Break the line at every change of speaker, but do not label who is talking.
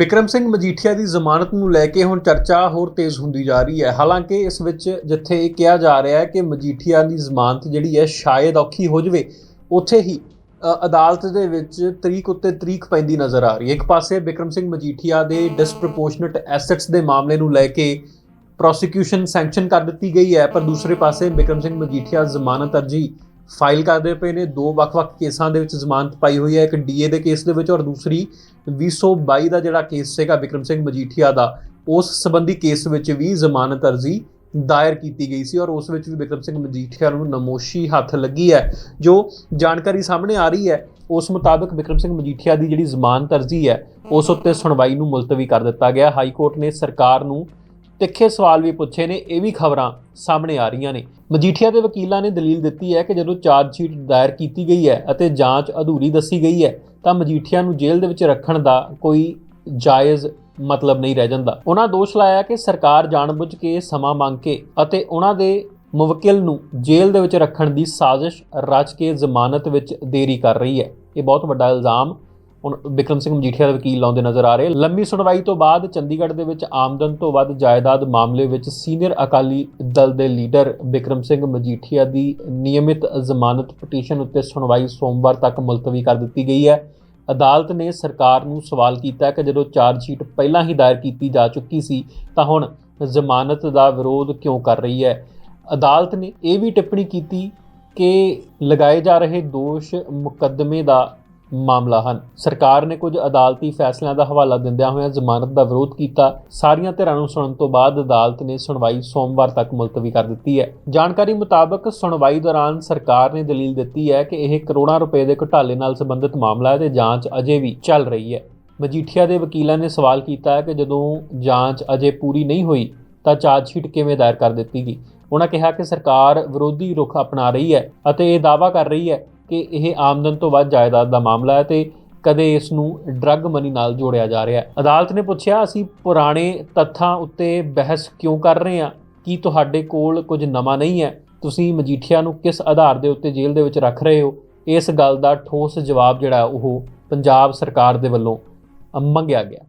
ਬਿਕਰਮ ਸਿੰਘ ਮਜੀਠੀਆ ਦੀ ਜ਼ਮਾਨਤ ਨੂੰ ਲੈ ਕੇ ਹੁਣ ਚਰਚਾ ਹੋਰ ਤੇਜ਼ ਹੁੰਦੀ ਜਾ ਰਹੀ ਹੈ। ਹਾਲਾਂਕਿ ਇਸ ਵਿੱਚ ਜਿੱਥੇ ਇਹ ਕਿਹਾ ਜਾ ਰਿਹਾ ਹੈ ਕਿ ਮਜੀਠੀਆ ਦੀ ਜ਼ਮਾਨਤ ਜਿਹੜੀ ਹੈ ਸ਼ਾਇਦ ਔਖੀ ਹੋ ਜਵੇ, ਉੱਥੇ ਹੀ ਅਦਾਲਤ ਦੇ ਵਿੱਚ ਤਰੀਕ ਉੱਤੇ ਤਰੀਕ ਪੈਂਦੀ ਨਜ਼ਰ ਆ ਰਹੀ ਹੈ। ਇੱਕ ਪਾਸੇ ਬਿਕਰਮ ਸਿੰਘ ਮਜੀਠੀਆ ਦੇ ਡਿਸਪ੍ਰੋਪੋਰਸ਼ਨੇਟ ਐਸੈਟਸ ਦੇ ਮਾਮਲੇ ਨੂੰ ਲੈ ਕੇ ਪ੍ਰੋਸੀਕਿਊਸ਼ਨ ਸੈਂਕਸ਼ਨ ਕਰ ਦਿੱਤੀ ਗਈ ਹੈ, ਪਰ ਦੂਸਰੇ ਪਾਸੇ ਬਿਕਰਮ ਸਿੰਘ ਮਜੀਠੀਆ ਜ਼ਮਾਨਤ ਅਰਜੀ ਫਾਈਲ ਕਰਦੇ ਪਏ ਨੇ, ਦੋ ਵੱਖ-ਵੱਖ ਕੇਸਾਂ ਦੇ ਵਿੱਚ ਜ਼ਮਾਨਤ ਪਾਈ ਹੋਈ ਹੈ, ਇੱਕ ਡੀਏ ਦੇ ਕੇਸ ਦੇ ਵਿੱਚ ਔਰ ਦੂਸਰੀ 222 ਦਾ ਜਿਹੜਾ ਕੇਸ ਸੀਗਾ ਬਿਕਰਮ ਸਿੰਘ ਮਜੀਠੀਆ ਦਾ, ਉਸ ਸੰਬੰਧੀ ਕੇਸ ਵਿੱਚ ਵੀ ਜ਼ਮਾਨਤ ਅਰਜ਼ੀ ਦਾਇਰ ਕੀਤੀ ਗਈ ਸੀ ਔਰ ਉਸ ਵਿੱਚ ਵੀ ਬਿਕਰਮ ਸਿੰਘ ਮਜੀਠੀਆ ਨੂੰ ਨਮੋਸ਼ੀ ਹੱਥ ਲੱਗੀ ਹੈ। ਜੋ ਜਾਣਕਾਰੀ ਸਾਹਮਣੇ ਆ ਰਹੀ ਹੈ, ਉਸ ਮੁਤਾਬਕ ਬਿਕਰਮ ਸਿੰਘ ਮਜੀਠੀਆ ਦੀ ਜਿਹੜੀ ਜ਼ਮਾਨਤ ਅਰਜ਼ੀ ਹੈ, ਉਸ ਉੱਤੇ ਸੁਣਵਾਈ ਨੂੰ ਮੁਲਤਵੀ ਕਰ ਦਿੱਤਾ ਗਿਆ। ਹਾਈ ਕੋਰਟ ਨੇ ਸਰਕਾਰ ਨੂੰ ਤਿੱਖੇ ਸਵਾਲ ਵੀ ਪੁੱਛੇ ਨੇ, ਇਹ ਵੀ ਖਬਰਾਂ ਸਾਹਮਣੇ ਆ ਰਹੀਆਂ ਨੇ। ਮਜੀਠੀਆ ਦੇ ਵਕੀਲਾਂ ਨੇ ਦਲੀਲ ਦਿੱਤੀ ਹੈ ਕਿ ਜਦੋਂ ਚਾਰਜ ਸ਼ੀਟ ਦਾਇਰ ਕੀਤੀ ਗਈ ਹੈ ਅਤੇ ਜਾਂਚ ਅਧੂਰੀ ਦੱਸੀ ਗਈ ਹੈ, ਤਾਂ ਮਜੀਠੀਆ ਨੂੰ ਜੇਲ੍ਹ ਦੇ ਵਿੱਚ ਰੱਖਣ ਦਾ ਕੋਈ ਜਾਇਜ਼ ਮਤਲਬ ਨਹੀਂ ਰਹਿ ਜਾਂਦਾ। ਉਹਨਾਂ ਦੋਸ਼ ਲਾਇਆ ਕਿ ਸਰਕਾਰ ਜਾਣਬੁੱਝ ਕੇ ਸਮਾਂ ਮੰਗ ਕੇ ਅਤੇ ਉਹਨਾਂ ਦੇ ਮੁਵੱਕਿਲ ਨੂੰ ਜੇਲ੍ਹ ਦੇ ਵਿੱਚ ਰੱਖਣ ਦੀ ਸਾਜ਼ਿਸ਼ ਰਚ ਕੇ ਜ਼ਮਾਨਤ ਵਿੱਚ ਦੇਰੀ ਕਰ ਰਹੀ ਹੈ। ਇਹ ਬਹੁਤ ਵੱਡਾ ਇਲਜ਼ਾਮ ਹੁਣ ਬਿਕਰਮ ਸਿੰਘ ਮਜੀਠੀਆ ਦਾ ਵਕੀਲ ਲਾਉਂਦੇ ਨਜ਼ਰ ਆ ਰਹੇ। ਲੰਮੀ ਸੁਣਵਾਈ ਤੋਂ ਬਾਅਦ ਚੰਡੀਗੜ੍ਹ ਦੇ ਵਿੱਚ ਆਮਦਨ ਤੋਂ ਵੱਧ ਜਾਇਦਾਦ ਮਾਮਲੇ ਵਿੱਚ ਸੀਨੀਅਰ ਅਕਾਲੀ ਦਲ ਦੇ ਲੀਡਰ ਬਿਕਰਮ ਸਿੰਘ ਮਜੀਠੀਆ ਦੀ ਨਿਯਮਿਤ ਜ਼ਮਾਨਤ ਪਟੀਸ਼ਨ ਉੱਤੇ ਸੁਣਵਾਈ ਸੋਮਵਾਰ ਤੱਕ ਮੁਲਤਵੀ ਕਰ ਦਿੱਤੀ ਗਈ ਹੈ। ਅਦਾਲਤ ਨੇ ਸਰਕਾਰ ਨੂੰ ਸਵਾਲ ਕੀਤਾ ਕਿ ਜਦੋਂ ਚਾਰਜ ਸ਼ੀਟ ਪਹਿਲਾਂ ਹੀ ਦਾਇਰ ਕੀਤੀ ਜਾ ਚੁੱਕੀ ਸੀ, ਤਾਂ ਹੁਣ ਜ਼ਮਾਨਤ ਦਾ ਵਿਰੋਧ ਕਿਉਂ ਕਰ ਰਹੀ ਹੈ? ਅਦਾਲਤ ਨੇ ਇਹ ਵੀ ਟਿੱਪਣੀ ਕੀਤੀ ਕਿ ਲਗਾਏ ਜਾ ਰਹੇ ਦੋਸ਼ ਮੁਕੱਦਮੇ ਦਾ ਮਾਮਲਾ ਹਨ। ਸਰਕਾਰ ਨੇ ਕੁਝ ਅਦਾਲਤੀ ਫੈਸਲਿਆਂ ਦਾ ਹਵਾਲਾ ਦਿੰਦਿਆਂ ਹੋਇਆਂ ਜ਼ਮਾਨਤ ਦਾ ਵਿਰੋਧ ਕੀਤਾ। ਸਾਰੀਆਂ ਧਿਰਾਂ ਨੂੰ ਸੁਣਨ ਤੋਂ ਬਾਅਦ ਅਦਾਲਤ ਨੇ ਸੁਣਵਾਈ ਸੋਮਵਾਰ ਤੱਕ ਮੁਲਤਵੀ ਕਰ ਦਿੱਤੀ ਹੈ। ਜਾਣਕਾਰੀ ਮੁਤਾਬਕ ਸੁਣਵਾਈ ਦੌਰਾਨ ਸਰਕਾਰ ਨੇ ਦਲੀਲ ਦਿੱਤੀ ਹੈ ਕਿ ਇਹ ਕਰੋੜਾਂ ਰੁਪਏ ਦੇ ਘੁਟਾਲੇ ਨਾਲ ਸੰਬੰਧਿਤ ਮਾਮਲਾ ਹੈ ਤੇ ਜਾਂਚ ਅਜੇ ਵੀ ਚੱਲ ਰਹੀ ਹੈ। ਮਜੀਠੀਆ ਦੇ ਵਕੀਲਾਂ ਨੇ ਸਵਾਲ ਕੀਤਾ ਹੈ ਕਿ ਜਦੋਂ ਜਾਂਚ ਅਜੇ ਪੂਰੀ ਨਹੀਂ ਹੋਈ, ਤਾਂ ਚਾਰਜ ਸ਼ੀਟ ਕਿਵੇਂ ਦਾਇਰ ਕਰ ਦਿੱਤੀ ਗਈ? ਉਹਨਾਂ ਕਿਹਾ ਕਿ ਸਰਕਾਰ ਵਿਰੋਧੀ ਰੁਖ ਅਪਣਾ ਰਹੀ ਹੈ ਅਤੇ ਇਹ ਦਾਅਵਾ ਕਰ ਰਹੀ ਹੈ ਕਿ ਇਹ ਆਮਦਨ ਤੋਂ ਵੱਧ ਜਾਇਦਾਦ ਦਾ ਮਾਮਲਾ ਹੈ ਤੇ ਕਦੇ ਇਸ ਨੂੰ ਡਰੱਗ ਮਨੀ ਨਾਲ ਜੋੜਿਆ ਜਾ ਰਿਹਾ ਹੈ। ਅਦਾਲਤ ਨੇ ਪੁੱਛਿਆ, ਅਸੀਂ ਪੁਰਾਣੇ ਤੱਥਾਂ ਉੱਤੇ ਬਹਿਸ ਕਿਉਂ ਕਰ ਰਹੇ ਹਾਂ? ਕੀ ਤੁਹਾਡੇ ਕੋਲ ਕੁਝ ਨਵਾਂ ਨਹੀਂ ਹੈ? ਤੁਸੀਂ ਮਜੀਠੀਆ ਨੂੰ ਕਿਸ ਆਧਾਰ ਦੇ ਉੱਤੇ ਜੇਲ੍ਹ ਦੇ ਵਿੱਚ ਰੱਖ ਰਹੇ ਹੋ? ਇਸ ਗੱਲ ਦਾ ਠੋਸ ਜਵਾਬ ਜਿਹੜਾ ਉਹ ਪੰਜਾਬ ਸਰਕਾਰ ਦੇ ਵੱਲੋਂ ਮੰਗਿਆ ਗਿਆ।